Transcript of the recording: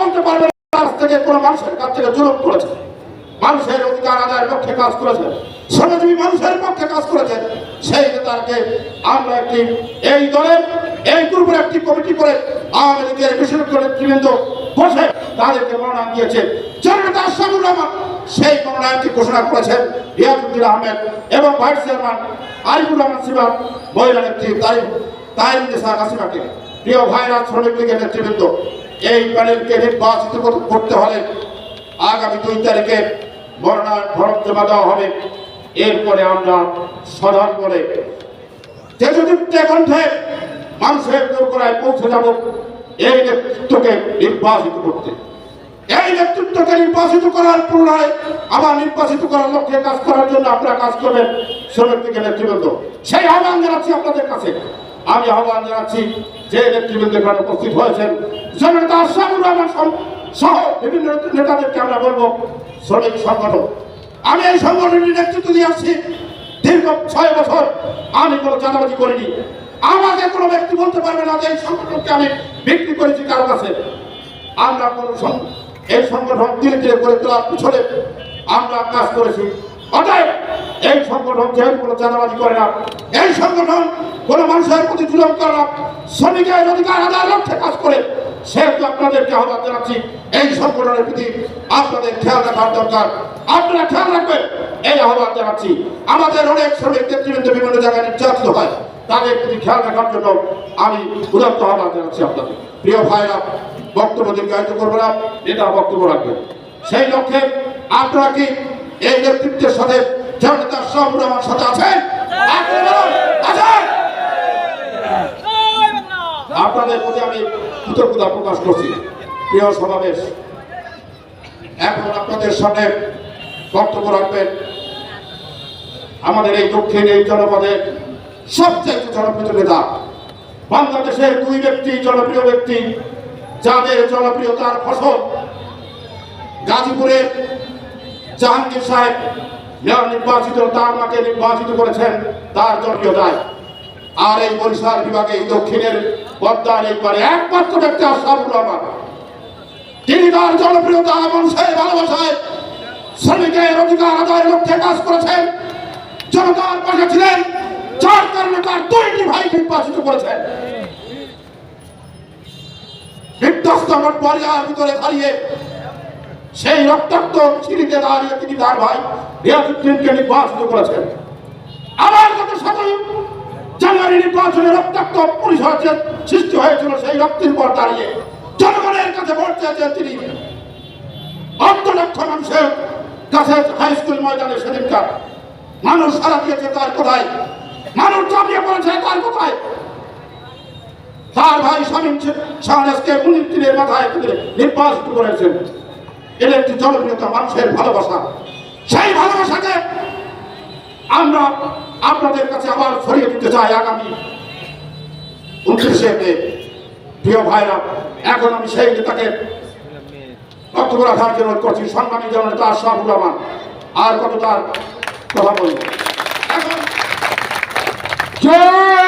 বলতে পারবেন কাছ মানুষের কাছ থেকে জুলুম করেছে। মানুষের অধিকার আদায়ের পক্ষে কাজ করেছেন শ্রমজীবী মানুষের পক্ষে কাজ করেছেন সেই নেতাকে আমরা একটি, এই দলের, এই গ্রুপের একটি কমিটি করে আওয়ামী লীগের বিশেষজ্ঞ নেতৃবৃন্দ বসে তাদেরকে মনোনয়ন দিয়েছে। জননেতা আশরাফুর রহমান সেই মনোনয়নটি ঘোষণা করেছেন রিয়াজুদ্দিন আহমেদ এবং ভাইস চেয়ারম্যান আরিফুর রহমান সিবান মহিলা নেত্রী তাই তাইম নিসা নাসিমাকে প্রিয় ভাইরা, শ্রমিক লীগের নেতৃবৃন্দ এই প্যানেলকে নির্বাচিত করতে হলে আগামী দুই তারিখে মনোনয়ন ফরম জমা দেওয়া হবে। এরপরে আমরা সদন করে তেজযুক্তে কণ্ঠে মানুষের দোরগোড়ায় পৌঁছে যাব এই নেতৃত্বকে নির্বাচিত করতে। এই নেতৃত্বকে নির্বাচিত করার পুনরায় আবার নির্বাচিত করার লক্ষ্যে কাজ করার জন্য আপনারা কাজ করবেন। শ্রমিক থেকে নেতৃবৃন্দ, সেই আহ্বান জানাচ্ছি আপনাদের কাছে। আমি আহ্বান জানাচ্ছি যে নেতৃবৃন্দ এখানে উপস্থিত হয়েছেন জনতা আশরাফুর রহমান সহ- বিভিন্ন নেতাদেরকে আমরা বলব শ্রমিক সংগঠন। আমি এই সংগঠনের নেতৃত্ব দিয়ে আসছি। দীর্ঘ ছয় বছর আমি কোনো চাঁদাবাজি করিনি। আমাকে কোনো ব্যক্তি বলতে পারবে না যে এই সংগঠনকে আমি বিক্রি করেছি কারও কাছে। আমরা কোন এই সংগঠন ধীরে ধীরে করে তোলার পিছনে আমরা কাজ করেছি। অতএব এই সংগঠন যেহেতু কোনো চাঁদাবাজি করে না। এই সংগঠন কোনো মানুষের প্রতি জুলম করে না। শ্রমিকের অধিকার আদায়ের লক্ষ্যে কাজ করে। সেহেতু আপনাদেরকে আহ্বান জানাচ্ছি, এই সংগঠনের প্রতি আপনাদের খেয়াল রাখার দরকার। আপনারা খেয়াল রাখবেন, এই আহ্বান জানাচ্ছি। আমাদের অনেক শ্রমিক নেতৃবৃন্দ বিভিন্ন জায়গায় নির্যাতিত হয়। তাদের প্রতি খেয়াল রাখার জন্য আমি উদাত্ত আহ্বান জানাচ্ছি আপনাদের। প্রিয় ভাইরা, বক্তব্য দীর্ঘায়িত করব না, নেতা বক্তব্য রাখবেন। সেই লক্ষ্যে আপনারা কি এই নেতৃত্বের সাথে জনতার সব আমার সাথে আছেন আপনাদের প্রতি আমি কৃতজ্ঞতা প্রকাশ করছি। প্রিয় সমাবেশ, এখন আপনাদের সামনে বক্তব্য রাখবেন আমাদের এই দক্ষিণ এই জনপদের সবচেয়ে জনপ্রিয় নেতা, বাংলাদেশের দুই ব্যক্তি, জনপ্রিয় ব্যক্তি, যাদের জনপ্রিয়তার ফসল গাজীপুরের জাহাঙ্গীর সাহেব মেয়র নির্বাচিত তার মাকে নির্বাচিত করেছেন, তার জনপ্রিয়তায় আর এই বরিশাল বিভাগে এই দক্ষিণের পদ্মার এইবারে একমাত্র ব্যক্তি আশরাফুর রহমান। তিনি তার জনপ্রিয়তা মানুষের ভালোবাসায় শ্রমিকের অধিকার আদায়ের লক্ষ্যে কাজ করেছেন। জনতার পাশে ছিলেন, যার কারণে তার দুইটি ভাই নির্বাচিত করেছেন। বিধ্বস্ত আমার পরিবার ভিতরে দাঁড়িয়ে সেই রক্তাক্ত সিঁড়িতে দাঁড়িয়ে তিনি তার ভাই রিয়াজুদ্দিনকে নির্বাচিত করেছেন। আবার গত সতেরো জানুয়ারি নির্বাচনে রক্তাক্ত পরিষদ যে সৃষ্টি হয়েছিল, সেই রক্তের পর দাঁড়িয়ে জনগণের কাছে ভোট চেয়েছেন তিনি। অর্ধ লক্ষ মানুষের কাছে হাই স্কুল ময়দানে সেদিনকার মানুষ সারা দিয়েছে তার কোথায়। মানুষ চাপিয়ে পড়েছে তার কোথায়। তার ভাই স্বামী শাহনাজকে উনিশ মাথায় নির্বাচিত করেছেন। এটা একটি জনপ্রিয়তা মানুষের ভালোবাসা। সেই ভালোবাসাকে আমরা আপনাদের কাছে আবার ছড়িয়ে দিতে চাই আগামী উনত্রিশে মে। প্রিয় ভাইরা, এখন আমি সেই নেতাকে করছি। সম্মানী জননেতা আশরাফুর রহমান। আর কত তার কথা বলব? এখন জয়